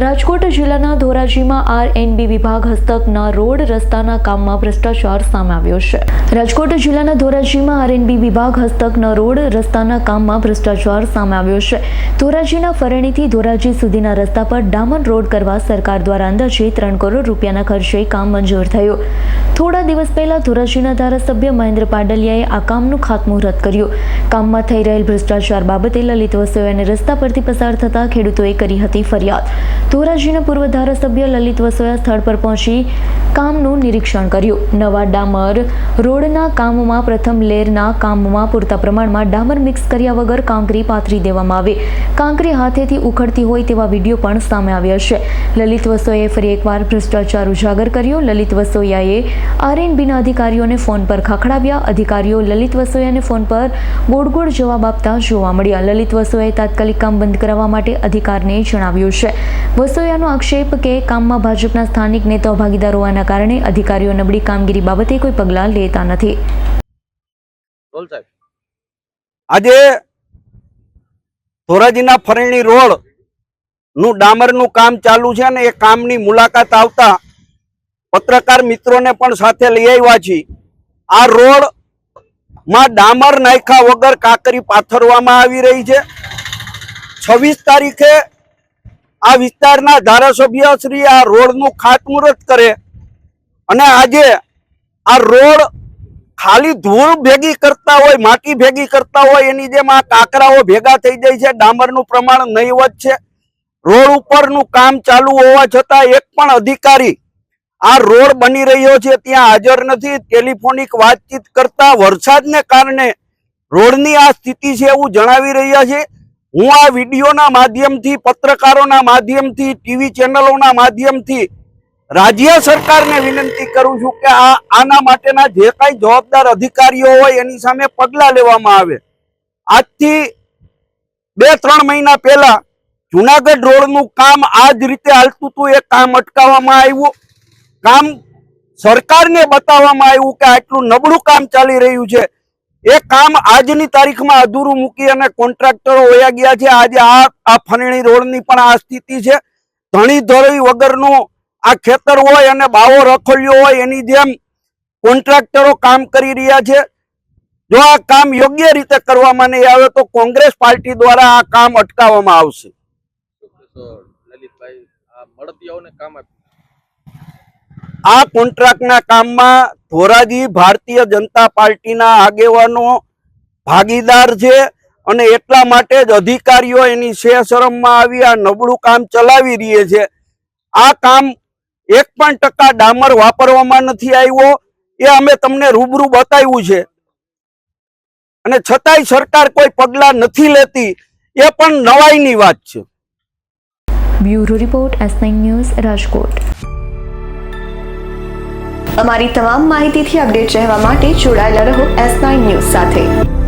રાજકોટ જિલ્લાના ધોરાજીમાં આરએનબી વિભાગ હસ્તકના રોડ રસ્તાના કામમાં ભ્રષ્ટાચાર સામે આવ્યો છે. રાજકોટ જિલ્લાના ધોરાજીમાં આરએનબી વિભાગ હસ્તકના રોડ રસ્તાના કામમાં ભ્રષ્ટાચાર સામે આવ્યો છે. ધોરાજીના ફરણીથી ધોરાજી સુધીના રસ્તા પર ડામર રોડ કરવા સરકાર દ્વારા અંદાજે ત્રણ કરોડ રૂપિયાના ખર્ચે કામ મંજૂર થયું. થોડા દિવસ પહેલા ધોરાજીના ધારાસભ્ય મહેન્દ્ર પાડલિયાએ આ કામનું ખાતમુહૂર્ત કર્યું. કામમાં થઈ રહેલ ભ્રષ્ટાચાર બાબતે લલિત વસોયાને રસ્તા પરથી પસાર થતા ખેડૂતોએ કરી હતી ફરિયાદ. ધોરાજીના પૂર્વ ધારાસભ્ય લલિત વસોયા સ્થળ પર પહોંચી કામનું નિરીક્ષણ કર્યું. નવા ડામર રોડના કામમાં પ્રથમ લેરના કામમાં પૂરતા પ્રમાણમાં ડામર મિક્સ કર્યા વગર કાંકરી પાથરી દેવામાં આવે. કાંકરી હાથેથી ઉખડતી હોય તેવા વીડિયો પણ સામે આવ્યા છે. લલિત વસોઈએ ફરી એકવાર ભ્રષ્ટાચાર ઉજાગર કર્યો. લલિત વસોયાએ આરએનબીના અધિકારીઓને ફોન પર ખખડાવ્યા. અધિકારીઓ લલિત વસોયાને ફોન પર ગોળ ગોળ જવાબ આપતા જોવા મળ્યા. લલિત વસોયાએ તાત્કાલિક કામ બંધ કરાવવા માટે અધિકારને જણાવ્યું છે. વસોયાનો આક્ષેપ કે કામમાં ભાજપના સ્થાનિક નેતાઓ ભાગીદાર હોવાના કારણે અધિકારીઓ નબળી કામગીરી બાબતે કોઈ પગલાં લેતા નથી. આજે ધોરાજીના ફરણી રોડનું ડામરનું કામ ચાલુ છે અને એ કામની મુલાકાત આવતા પત્રકાર મિત્રોને પણ સાથે લઈ આવ્યા છીએ. આ રોડમાં ડામર નાખ્યા વગર કાકરી પાથરવામાં આવી રહી છે. છવ્વીસ તારીખે આ વિસ્તારના ધારાસભ્ય શ્રી આ રોડનું ખાતમુહૂર્ત કરે અને આજે આ રોડ ખાલી ધૂળ ભેગી કરતા હોય, માટી ભેગી કરતા હોય, એની જેમ આ કાંકરાઓ ભેગા થઈ જાય છે, ડામરનું પ્રમાણ નહીવત છે રોડ ઉપરનું કામ ચાલુ હોવા છતાં એક પણ અધિકારી આ રોડ બની રહ્યો છે, ત્યાં હાજર નથી. ટેલિફોનિક વાતચીત કરતા વરસાદને કારણે રોડની આ સ્થિતિ છે એવું જણાવી રહ્યા છે. હું આ વિડીયોના માધ્યમથી, પત્રકારોના માધ્યમથી, ટીવી ચેનલોના માધ્યમથી રાજ્ય સરકારને વિનંતી કરું છું કે આ આના માટેના જે કાંઈ જવાબદાર અધિકારીઓ હોય એની સામે પગલાં લેવામાં આવે. આજથી બે ત્રણ મહિના પહેલા જુનાગઢ રોડનું કામ આ જ રીતે હાલતું હતું, એ કામ અટકાવવામાં આવ્યું. કામ સરકારને બતાવવામાં આવ્યું કે આટલું નબળું કામ ચાલી રહ્યું છે. એ કામ આજની તારીખમાં અધૂરું મૂકી અને કોન્ટ્રાક્ટરો વયા ગયા છે. આજે આ આ ફરણી રોડની પણ આ સ્થિતિ છે. ધણી ધોળી વગરનું આ ખેતર હોય અને બાવો રખોલ્યો હોય એની જેમ કોન્ટ્રાક્ટરો કામ કરી રહ્યા છે. જો આ કામ યોગ્ય રીતે કરવામાં નહીં આવે તો કોંગ્રેસ પાર્ટી દ્વારા આ કામ અટકાવવામાં આવશે. આ કોન્ટ્રાક્ટના કામમાં ધોરાજી ભારતીય જનતા પાર્ટીના આગેવાનો ભાગીદાર છે અને એટલા માટે જ અધિકારીઓ એની શરમમાં આવી આ નબળું કામ ચલાવી રહી છે. આ કામ એક પણ ટકા ડામર વાપરવામાં નથી આવ્યો. એ અમે તમને રૂબરૂ બતાવ્યું છે. અને છતાંય સરકાર કોઈ પગલાં નથી લેતી. એ પણ નવાઈની વાત છે. Bureau report S news Rajkot. અમારી તમામ માહિતીથી અપડેટ રહેવા માટે જોડાયેલા રહો એસ ન્યૂઝ સાથે.